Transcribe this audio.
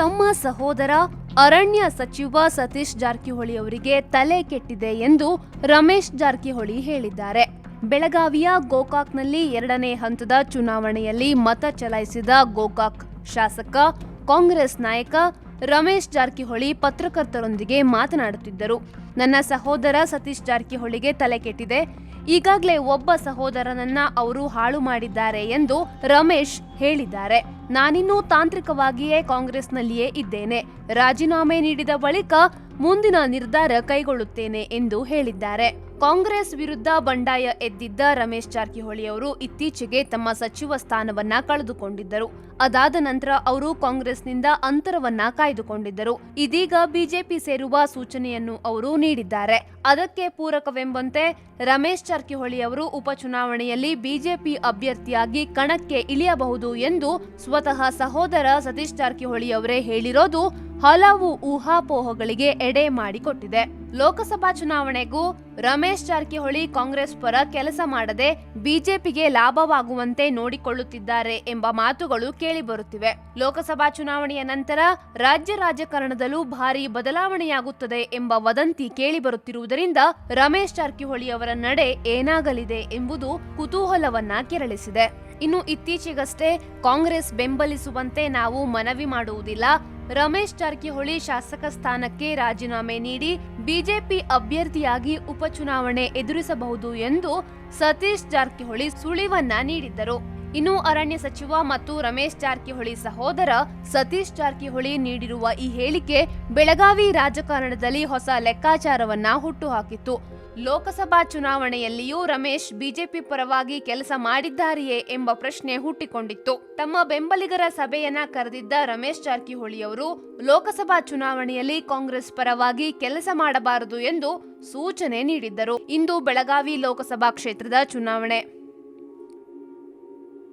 ತಮ್ಮ ಸಹೋದರ ಅರಣ್ಯ ಸಚಿವ ಸತೀಶ್ ಜಾರಕಿಹೊಳಿ ಅವರಿಗೆ ತಲೆ ಕೆಟ್ಟಿದೆ ಎಂದು ರಮೇಶ್ ಜಾರಕಿಹೊಳಿ ಹೇಳಿದ್ದಾರೆ. ಬೆಳಗಾವಿಯ ಗೋಕಾಕ್ನಲ್ಲಿ ಎರಡನೇ ಹಂತದ ಚುನಾವಣೆಯಲ್ಲಿ ಮತ ಚಲಾಯಿಸಿದ ಗೋಕಾಕ್ ಶಾಸಕ, ಕಾಂಗ್ರೆಸ್ ನಾಯಕ ರಮೇಶ್ ಜಾರಕಿಹೊಳಿ ಪತ್ರಕರ್ತರೊಂದಿಗೆ ಮಾತನಾಡುತ್ತಿದ್ದರು. ನನ್ನ ಸಹೋದರ ಸತೀಶ್ ಜಾರಕಿಹೊಳಿಗೆ ತಲೆ ಕೆಟ್ಟಿದೆ. ಈಗಾಗಲೇ ಒಬ್ಬ ಸಹೋದರನನ್ನ ಅವರು ಹಾಳು ಮಾಡಿದ್ದಾರೆ ಎಂದು ರಮೇಶ್ ಹೇಳಿದ್ದಾರೆ. ನಾನಿನ್ನೂ ತಾಂತ್ರಿಕವಾಗಿಯೇ ಕಾಂಗ್ರೆಸ್ನಲ್ಲಿಯೇ ಇದ್ದೇನೆ. ರಾಜೀನಾಮೆ ನೀಡಿದ ಬಳಿಕ ಮುಂದಿನ ನಿರ್ಧಾರ ಕೈಗೊಳ್ಳುತ್ತೇನೆ ಎಂದು ಹೇಳಿದ್ದಾರೆ. ಕಾಂಗ್ರೆಸ್ ವಿರುದ್ಧ ಬಂಡಾಯ ಎದ್ದಿದ್ದ ರಮೇಶ್ ಜಾರಕಿಹೊಳಿ ಅವರು ಇತ್ತೀಚೆಗೆ ತಮ್ಮ ಸಚಿವ ಸ್ಥಾನವನ್ನ ಕಳೆದುಕೊಂಡಿದ್ದರು. ಅದಾದ ನಂತರ ಅವರು ಕಾಂಗ್ರೆಸ್ನಿಂದ ಅಂತರವನ್ನ ಕಾಯ್ದುಕೊಂಡಿದ್ದರು. ಇದೀಗ ಬಿಜೆಪಿ ಸೇರುವ ಸೂಚನೆಯನ್ನು ಅವರು ನೀಡಿದ್ದಾರೆ. ಅದಕ್ಕೆ ಪೂರಕವೆಂಬಂತೆ ರಮೇಶ್ ಜಾರಕಿಹೊಳಿ ಅವರು ಉಪಚುನಾವಣೆಯಲ್ಲಿ ಬಿಜೆಪಿ ಅಭ್ಯರ್ಥಿಯಾಗಿ ಕಣಕ್ಕೆ ಇಳಿಯಬಹುದು ಎಂದು ಸ್ವತಃ ಸಹೋದರ ಸತೀಶ್ ಜಾರಕಿಹೊಳಿ ಅವರೇ ಹೇಳಿರೋದು ಹಲವು ಊಹಾಪೋಹಗಳಿಗೆ ಎಡೆ ಮಾಡಿಕೊಟ್ಟಿದೆ. ಲೋಕಸಭಾ ಚುನಾವಣೆಗೂ ರಮೇಶ್ ಜಾರಕಿಹೊಳಿ ಕಾಂಗ್ರೆಸ್ ಪರ ಕೆಲಸ ಮಾಡದೆ ಬಿಜೆಪಿಗೆ ಲಾಭವಾಗುವಂತೆ ನೋಡಿಕೊಳ್ಳುತ್ತಿದ್ದಾರೆ ಎಂಬ ಮಾತುಗಳು ಕೇಳಿಬರುತ್ತಿವೆ. ಲೋಕಸಭಾ ಚುನಾವಣೆಯ ನಂತರ ರಾಜ್ಯ ರಾಜಕಾರಣದಲ್ಲೂ ಭಾರಿ ಬದಲಾವಣೆಯಾಗುತ್ತದೆ ಎಂಬ ವದಂತಿ ಕೇಳಿಬರುತ್ತಿರುವುದರಿಂದ ರಮೇಶ್ ಜಾರಕಿಹೊಳಿ ಅವರ ನಡೆ ಏನಾಗಲಿದೆ ಎಂಬುದು ಕುತೂಹಲವನ್ನ ಕೆರಳಿಸಿದೆ. ಇನ್ನು ಇತ್ತೀಚೆಗಷ್ಟೇ ಕಾಂಗ್ರೆಸ್ ಬೆಂಬಲಿಸುವಂತೆ ನಾವು ಮನವಿ ಮಾಡುವುದಿಲ್ಲ. ರಮೇಶ್ ಜಾರಕಿಹೊಳಿ ಶಾಸಕ ಸ್ಥಾನಕ್ಕೆ ರಾಜೀನಾಮೆ ನೀಡಿ ಬಿಜೆಪಿ ಅಭ್ಯರ್ಥಿಯಾಗಿ ಉಪಚುನಾವಣೆ ಎದುರಿಸಬಹುದು ಎಂದು ಸತೀಶ್ ಜಾರಕಿಹೊಳಿ ಸುಳಿವನ್ನ ನೀಡಿದ್ದರು. ಇನ್ನು ಅರಣ್ಯ ಸಚಿವ ಮತ್ತು ರಮೇಶ್ ಜಾರಕಿಹೊಳಿ ಸಹೋದರ ಸತೀಶ್ ಜಾರಕಿಹೊಳಿ ನೀಡಿರುವ ಈ ಹೇಳಿಕೆ ಬೆಳಗಾವಿ ರಾಜಕಾರಣದಲ್ಲಿ ಹೊಸ ಲೆಕ್ಕಾಚಾರವನ್ನ ಹುಟ್ಟುಹಾಕಿತ್ತು. ಲೋಕಸಭಾ ಚುನಾವಣೆಯಲ್ಲಿಯೂ ರಮೇಶ್ ಬಿಜೆಪಿ ಪರವಾಗಿ ಕೆಲಸ ಮಾಡಿದ್ದಾರೆಯೇ ಎಂಬ ಪ್ರಶ್ನೆ ಹುಟ್ಟಿಕೊಂಡಿತ್ತು. ತಮ್ಮ ಬೆಂಬಲಿಗರ ಸಭೆಯನ್ನ ಕರೆದಿದ್ದ ರಮೇಶ್ ಜಾರಕಿಹೊಳಿ ಅವರು, ಲೋಕಸಭಾ ಚುನಾವಣೆಯಲ್ಲಿ ಕಾಂಗ್ರೆಸ್ ಪರವಾಗಿ ಕೆಲಸ ಮಾಡಬಾರದು ಎಂದು ಸೂಚನೆ ನೀಡಿದ್ದರು. ಇಂದು ಬೆಳಗಾವಿ ಲೋಕಸಭಾ ಕ್ಷೇತ್ರದ ಚುನಾವಣೆ.